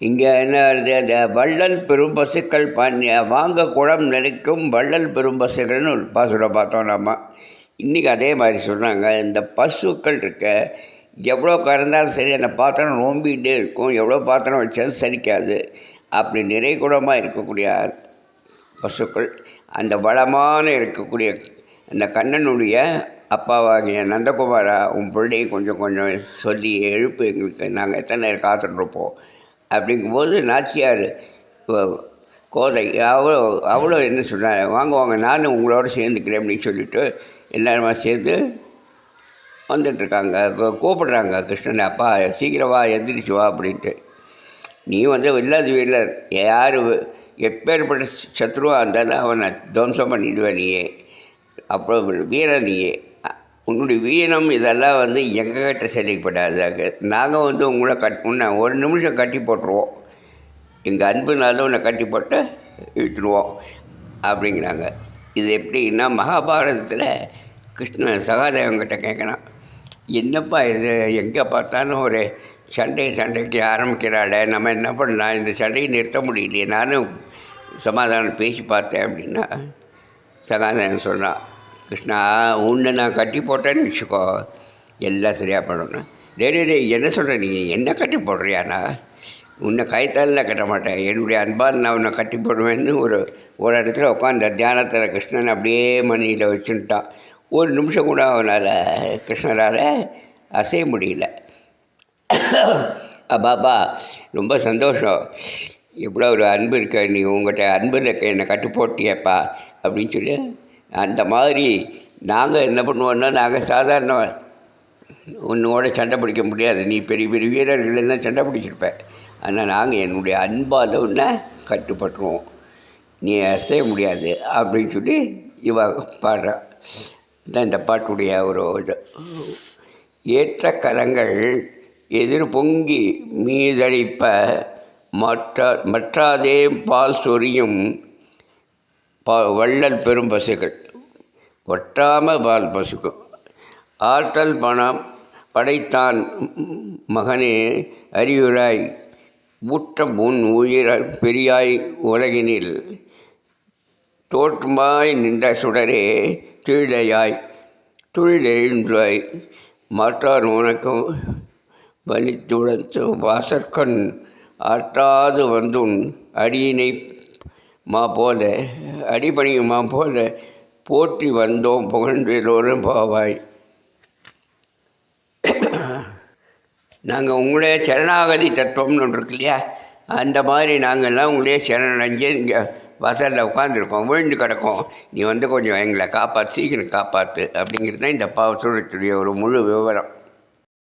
இங்கே என்ன வருது? அந்த வள்ளல் பெரும் பசுக்கள் பண்ணி வாங்க குளம் நினைக்கும் வள்ளல் பெரும் பசுக்கள்னு ஒரு பாசுரம் பார்த்தோம் நம்ம. இன்றைக்கி அதே மாதிரி சொன்னாங்க இந்த பசுக்கள் இருக்க எவ்வளோ கறந்தாலும் சரி அந்த பாத்திரம் நோம்பிகிட்டே இருக்கும் எவ்வளோ பாத்திரம் வச்சாலும் சரிக்காது அப்படி நிறைகுடமாக இருக்கக்கூடிய பசுக்கள் அந்த வளமான இருக்கக்கூடிய அந்த கண்ணனுடைய அப்பாவாகிய நந்தகுமாரா உன் பிள்ளையை கொஞ்சம் கொஞ்சம் சொல்லி எழுப்பு எங்களுக்கு நாங்கள் எத்தனை நேரம் காத்துட்ருப்போம் அப்படிங்கும்போது நாச்சியார் கோதை அவ்வளோ அவ்வளோ என்ன சொன்னாங்க வாங்க வாங்க நானும் உங்களோட சேர்ந்துக்கிறேன் அப்படின்னு சொல்லிட்டு எல்லாருமா சேர்ந்து வந்துட்டுருக்காங்க. கூப்பிடுறாங்க கிருஷ்ணன் அப்பா சீக்கிரம் வா எந்திரிச்சு வா அப்படின்ட்டு. நீ வந்து இல்லாத வீரர் யார் எப்பேற்பட்ட சத்ருவாக இருந்தாலும் அவனை துவம்சம் பண்ணிடுவேன் நீயே. அப்புறம் வீரன் நீயே. உன்னுடைய வீரம் இதெல்லாம் வந்து எங்ககிட்ட செயல்படாது நாங்கள் வந்து உங்களை கட் உன்னை ஒரு நிமிஷம் கட்டி போட்டுருவோம். எங்கள் அன்புனால உன்னை கட்டி போட்டு விட்டுருவோம் அப்படிங்கிறாங்க. இது எப்படின்னா மகாபாரதத்தில் கிருஷ்ணன் சகாதேவங்கிட்ட கேட்குறான். என்னப்பா இது? எங்கே பார்த்தாலும் ஒரு சண்டை சண்டைக்கு ஆரம்பிக்கிறாளே. நம்ம என்ன பண்ணலாம்? இந்த சண்டையை நிறுத்த முடியலையே. நானும் சமாதானம் பேசி பார்த்தேன் அப்படின்னா சகாதேவன் சொன்னான் கிருஷ்ணா உன்னை நான் கட்டி போட்டேன்னு வச்சுக்கோ. எல்லாம் சரியாக பண்ணணும் டே டே என்ன சொல்கிற நீங்கள் என்ன கட்டி போடுறியாண்ணா? உன்னை கைத்தாலில் கட்ட மாட்டேன். என்னுடைய அன்பால் நான் உன்னை கட்டி போடுவேன்னு ஒரு ஒரு இடத்துல உட்காந்த தியானத்தில் கிருஷ்ணன் அப்படியே மணியில் வச்சுட்டான். ஒரு நிமிஷம் கூட அவனால் கிருஷ்ணரால் அசைய முடியல. அப்பாப்பா ரொம்ப சந்தோஷம். இவ்வளோ ஒரு அன்பு இருக்க நீ உங்கள்கிட்ட அன்பு இருக்க என்னை கட்டு போட்டியப்பா அப்படின்னு சொல்லி அந்த மாதிரி நாங்கள் என்ன பண்ணுவோன்னா நாங்கள் சாதாரண உன்னோட சண்டை பிடிக்க முடியாது. நீ பெரிய பெரிய வீரர்கள் தான் சண்டை பிடிச்சிருப்ப. ஆனால் நாங்கள் என்னுடைய அன்பால் உன்னை கட்டுப்பட்டுருவோம். நீ அசைய முடியாது அப்படின்னு சொல்லி இவ பாடுறா. தான் இந்த பாட்டுடைய ஒரு இது. ஏற்ற கரங்கள் எதிர் பொங்கி மீதழிப்ப மற்ற மற்றாதே பால் சொரியும் பா வள்ளல் பெரும் பசுக்கள் ஒட்டாம பால் பசுக்கள் ஆற்றல் பணம் படைத்தான் மகனே அறிவுராய் ஊற்றம் உன் உயிர பெரியாய் உலகினில். தோற்றுமாய் நின்ற சுடரே தீழையாய் துழிலெழுந்தாய் மாற்றார் உனக்கும் வலித்துடத்து வாசற்கண் ஆற்றாது வந்துன் அடியினை மா போல அடிபணியுமா போல போற்றி வந்தோம் புகழ்ந்தோறும் பாவாய். நாங்கள் உங்களே சரணாகதி தத்துவம்னு ஒன்று இருக்கு இல்லையா? அந்த மாதிரி நாங்கள்லாம் உங்களே சரணடைஞ்சு இங்கே வசலில் உட்காந்துருக்கோம் விழுந்து கிடக்கோம். நீ வந்து கொஞ்சம் எங்களை காப்பாற்று சீக்கிரம் காப்பாற்று அப்படிங்கிறது தான் இந்த பாவசூரத்துடைய ஒரு முழு விவரம்.